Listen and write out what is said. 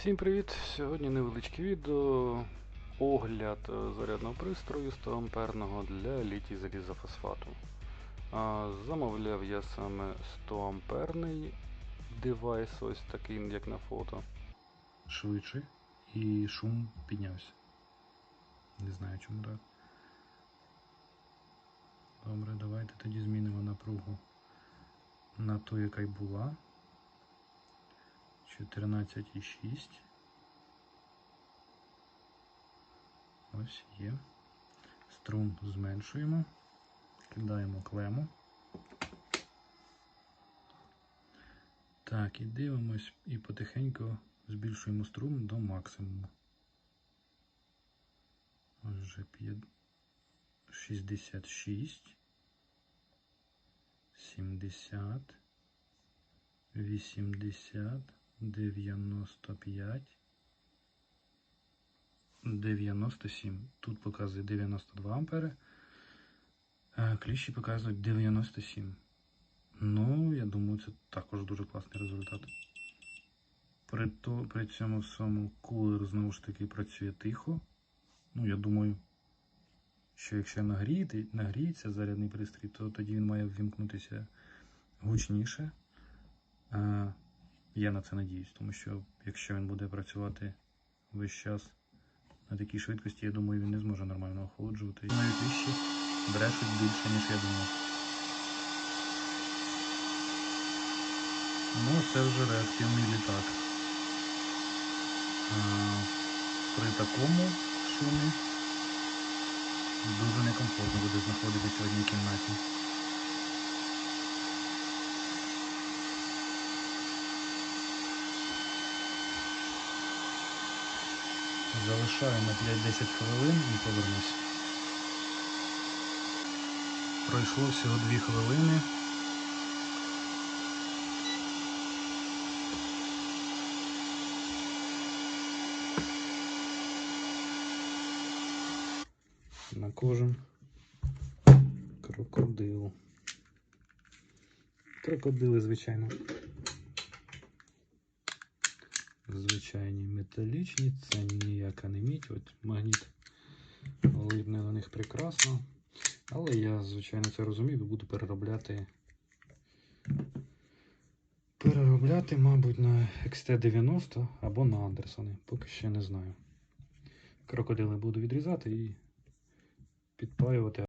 Всім привіт! Сьогодні невеличке відео. Огляд е, зарядного пристрою 100 амперного для літій залізофосфату. Замовляв я саме 100 амперний девайс, ось такий, як на фото. швидше і шум піднявся. Не знаю чому так. Добре, давайте тоді змінимо напругу на ту, яка й була. 14,6. Ось є. Струм зменшуємо. Кидаємо клему. Так, і дивимось і потихеньку збільшуємо струм до максимуму. Ось вже п'є- 66, 70, 80, 95, 97. Тут показує 92 ампери, а кліщі показують 97. Ну, я думаю, це також дуже класний результат. При, то, при цьому всьому кулер знову ж таки працює тихо. Ну, я думаю, що якщо нагріти, нагріється зарядний пристрій, то тоді він має ввімкнутися гучніше. Я на це надіюсь, тому що якщо він буде працювати весь час на такій швидкості, я думаю, він не зможе нормально охолоджувати. Навіть вищі брешуть більше, ніж я думав. Ну, це вже реактивний літак. При такому шумі дуже некомфортно буде знаходитися в одній кімнаті. Залишаю на 5-10 хвилин і повернусь. Пройшло всього 2 хвилини. на кожен крокодил. Крокодили, звичайно. Звичайні металічні, це ніяка не мідь, от магніт липне на них прекрасно. Але я, звичайно, це розумію і буду переробляти. Переробляти, мабуть, на XT90 або на Андерсони. Поки ще не знаю. Крокодили буду відрізати і підпаювати.